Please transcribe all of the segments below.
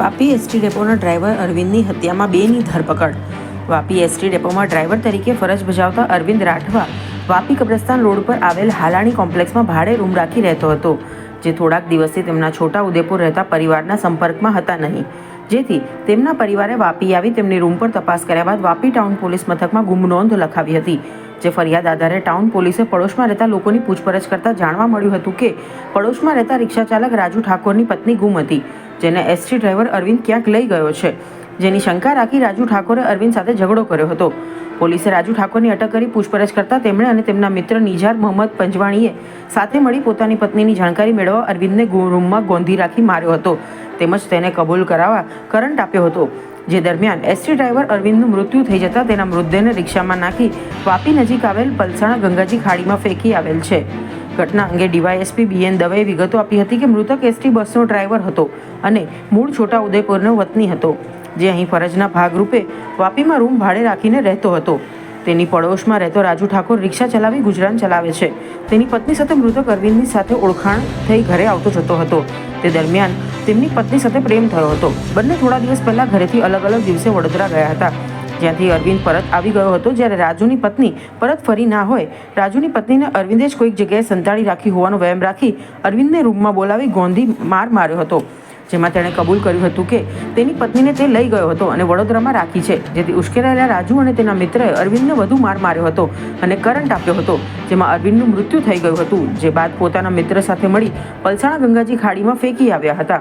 Vapi ST ડેપોના driver અરવિંદની હત્યામાં બેની ધરપકડ. વાપી એસટી ડેપોમાં ડ્રાઈવર તરીકે ફરજ બજાવતા અરવિંદ રાઠવા વાપી કબ્રસ્તાન રોડ પર આવેલ હાલાણી કોમ્પ્લેક્સમાં ભાડે રૂમ રાખી રહેતો હતો, જે થોડાક દિવસથી તેમના છોટા ઉદેપુર રહેતા પરિવારના સંપર્કમાં હતા નહીં. જેથી તેમના પરિવારે વાપી આવી તેમની રૂમ પર તપાસ કર્યા બાદ વાપી ટાઉન પોલીસ મથકમાં ગુમ નોંધ લખાવી હતી, જે ફરિયાદ આધારે ટાઉન પોલીસે પડોશમાં રહેતા લોકોની પૂછપરછ કરતા જાણવા મળ્યું હતું કે, પડોશમાં રહેતા રિક્ષા ચાલક રાજુ ઠાકોરની પત્ની ગુમ હતી. જેને એસટી ડ્રાઈવર અરવિંદ ક્યાંક લઈ ગયો છે. જેની શંકા રાખી રાજુ ઠાકોરે અરવિંદ સાથે ઝઘડો કર્યો હતો. પોલીસે રાજુ ઠાકોરની અટક કરી પૂછપરછ કરતા તેમણે અને તેમના મિત્ર નિજાર મોહમ્મદ પંજવાણીએ સાથે મળી પોતાની પત્નીની જાણકારી મેળવવા અરવિંદને રૂમમાં ગોંધી રાખી માર્યો હતો. તેમજ તેને કબૂલ કરાવવા કરંટ આપ્યો હતો. જે દરમિયાન એસટી ડ્રાઈવર અરવિંદનું મૃત્યુ થઈ જતા તેના મૃતદેહને રિક્ષામાં નાખી વાપી નજીક આવેલ પલસાણા ગંગાજી ખાડીમાં ફેંકી આવેલ છે. ઘટના અંગે ડીવાયએસપી બીએન દવેએ વિગતો આપી હતી કે મૃતક એસટી બસનો ડ્રાઈવર હતો અને મૂળ છોટા ઉદયપુરનો વતની હતો, જે અહીં ફરજના ભાગરૂપે વાપીમાં રૂમ ભાડે રાખીને રહેતો હતો. તેની પડોશમાં રહેતો રાજુ ઠાકોર રિક્ષા ચલાવી ગુજરાન ચલાવે છે. તેની પત્ની સાથે મૃતક અરવિંદની સાથે ઓળખાણ થઈ ઘરે આવતો જતો હતો. તે દરમિયાન તેમની પત્ની સાથે પ્રેમ થયો હતો. બંને થોડા દિવસ પહેલા ઘરેથી અલગ અલગ દિવસે વડોદરા ગયા હતા. જ્યાંથી અરવિંદ પરત આવી ગયો હતો, જ્યારે રાજુની પત્ની પરત ફરી ના હોય. રાજુની પત્નીને અરવિંદે જ કોઈક જગ્યાએ સંતાડી રાખી હોવાનો વહેમ રાખી અરવિંદને રૂમમાં બોલાવી ગોંધી માર માર્યો હતો. જેમાં તેણે કબૂલ કર્યું હતું કે તેની પત્નીને તે લઈ ગયો હતો અને વડોદરામાં રાખી છે. જેથી ઉશ્કેરાયેલા રાજુ અને તેના મિત્રએ અરવિંદને વધુ માર માર્યો હતો અને કરંટ આપ્યો હતો, જેમાં અરવિંદનું મૃત્યુ થઈ ગયું હતું, જે બાદ પોતાના મિત્ર સાથે મળી પલસાણા ગંગાજી ખાડીમાં ફેંકી આવ્યા હતા.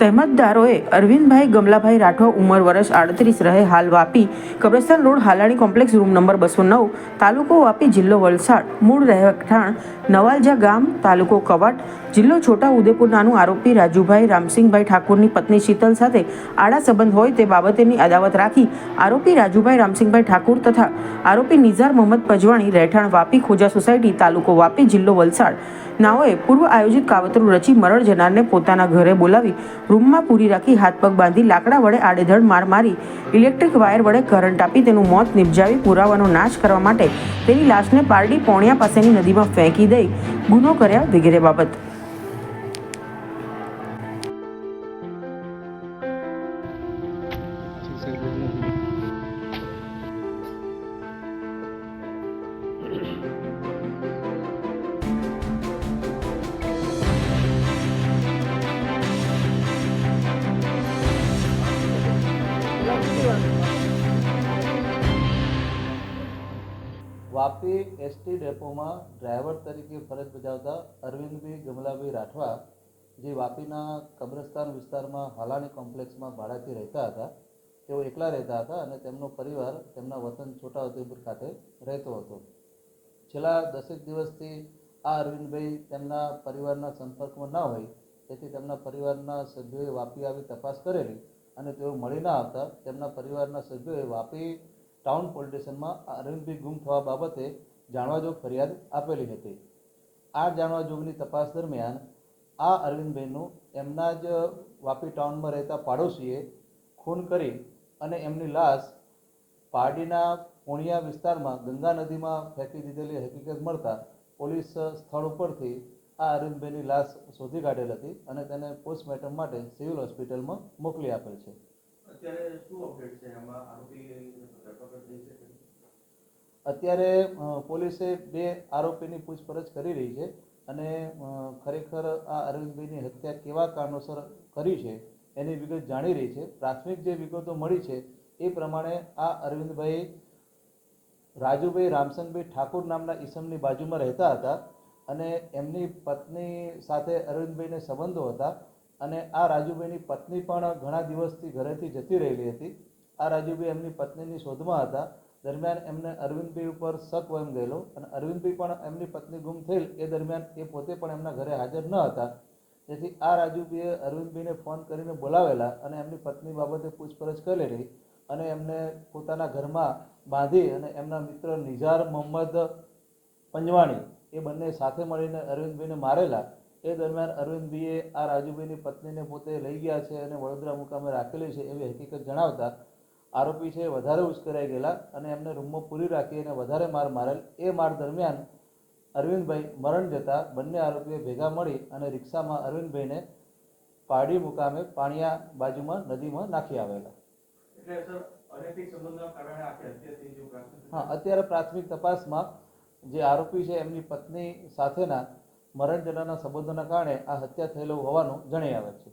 તહેમતદારોએ અરવિંદભાઈ ગમલાભાઈ રાઠવા ઉંમર વર્ષ આડત્રીસ રહે હાલ Vapi કબ્રસ્તાન road Halani complex room number બસો નવ, તાલુકો વાપી જિલ્લો વલસાડ, મૂળ રહેઠાણ નવાલજા ગામ, તાલુકો કવાટ, જિલ્લો છોટા ઉદેપુર નાનું આરોપી રાજુભાઈ રામસિંહભાઈ ઠાકોરની પત્ની શીતલ સાથે આડા સંબંધ હોય તે બાબતેની અદાવત રાખી આરોપી રાજુભાઈ રામસિંહભાઈ ઠાકોર તથા આરોપી નિઝાર મોહમ્મદ પજવાણી રહેઠાણ વાપી ખોજા સોસાયટી, તાલુકો વાપી જિલ્લો વલસાડ. નાઓએ પૂર્વ આયોજિત કાવતરું રચી મરણ જનારને પોતાના ઘરે બોલાવી રૂમમાં પૂરી રાખી હાથ પગ બાંધી લાકડા વડે આડેધડ માર મારી, ઇલેક્ટ્રિક વાયર વડે કરંટ આપી તેનું મોત નિપજાવી પુરાવાનો નાશ કરવા માટે તેની લાશને પારડી પોણિયા પાસેની નદીમાં ફેંકી દઈ ગુનો કર્યા વગેરે બાબત. વાપી એસટી ડેપોમાં ડ્રાઈવર તરીકે ફરજ બજાવતા અરવિંદભાઈ ગમલાભાઈ રાઠવા, જે વાપીના કબ્રસ્તાન વિસ્તારમાં હાલાણી કોમ્પ્લેક્સમાં ભાડાથી રહેતા હતા, તેઓ એકલા રહેતા હતા અને તેમનો પરિવાર તેમના વતન છોટાઉદેપુર ખાતે રહેતો હતો. છેલ્લા દસેક દિવસથી આ અરવિંદભાઈ તેમના પરિવારના સંપર્કમાં ન હોય, તેથી તેમના પરિવારના સભ્યોએ વાપી આવી તપાસ કરેલી અને તેઓ મળી ના આવતા તેમના પરિવારના સભ્યોએ વાપી ટાઉન પોલીસ સ્ટેશનમાં અરવિંદભાઈ ગુમ થવા બાબતે જાણવાજોગ ફરિયાદ આપેલી હતી. આ જાણવાજોગની તપાસ દરમિયાન આ અરવિંદભાઈનું એમના જ વાપી ટાઉનમાં રહેતા પાડોશીએ ખૂન કરી અને એમની લાશ પારડીના પૂણિયા વિસ્તારમાં ગંગા નદીમાં ફેંકી દીધેલી હકીકત મળતા પોલીસ સ્થળ ઉપરથી આ અરવિંદભાઈની લાશ શોધી કાઢેલ હતી અને તેને પોસ્ટમોર્ટમ માટે સિવિલ હોસ્પિટલમાં મોકલી આપેલ છે. અત્યારે પોલીસે બે આરોપીની પૂછપરછ કરી રહી છે અને ખરેખર આ અરવિંદભાઈની હત્યા કેવા કારણોસર કરી છે એની વિગત જાણી રહી છે. પ્રાથમિક જે વિગતો મળી છે એ પ્રમાણે આ અરવિંદભાઈ રાજુભાઈ રામસંગભાઈ ઠાકોર નામના ઈસમની બાજુમાં રહેતા હતા. અને એમની પત્ની સાથે અરવિંદભાઈને સંબંધો હતા અને આ રાજુભાઈની પત્ની પણ ઘણા દિવસથી ઘરેથી જતી રહેલી હતી. આ રાજુભાઈ એમની પત્નીની શોધમાં હતા. દરમિયાન એમને અરવિંદભાઈ ઉપર શક વહેમ ગયેલો અને અરવિંદભાઈ પણ એમની પત્ની ગુમ થયેલ એ દરમિયાન એ પોતે પણ એમના ઘરે હાજર ન હતા. તેથી આ રાજુભાઈએ અરવિંદભાઈને ફોન કરીને બોલાવેલા અને એમની પત્ની બાબતે પૂછપરછ કરેલી અને એમને પોતાના ઘરમાં બાંધી અને એમના મિત્ર નિઝાર મોહમ્મદ પંજવાણી એ બંને સાથે મળીને અરવિંદભાઈને મારેલા. એ દરમિયાન અરવિંદભાઈએ આ રાજુભાઈની પત્નીને પોતે લઈ ગયા છે અને વડોદરા મુકામે રાખેલી છે એવી હકીકત જણાવતા આરોપી છે વધારે ઉશ્કેરાઈ ગયેલા અને એમને રૂમમાં પૂરી રાખી અને વધારે માર મારેલ. એ માર દરમિયાન અરવિંદભાઈ મરણ જતા બંને આરોપીઓ ભેગા મળી અને રિક્ષામાં અરવિંદભાઈને પારડી મુકામે પાણીયા બાજુમાં નદીમાં નાખી આવેલા. હા અત્યારે પ્રાથમિક તપાસમાં જે આરોપી છે એમની પત્ની સાથેના મરણ જનાના સંબંધોના કારણે આ હત્યા થયેલો હોવાનું જણાઈ આવે છે.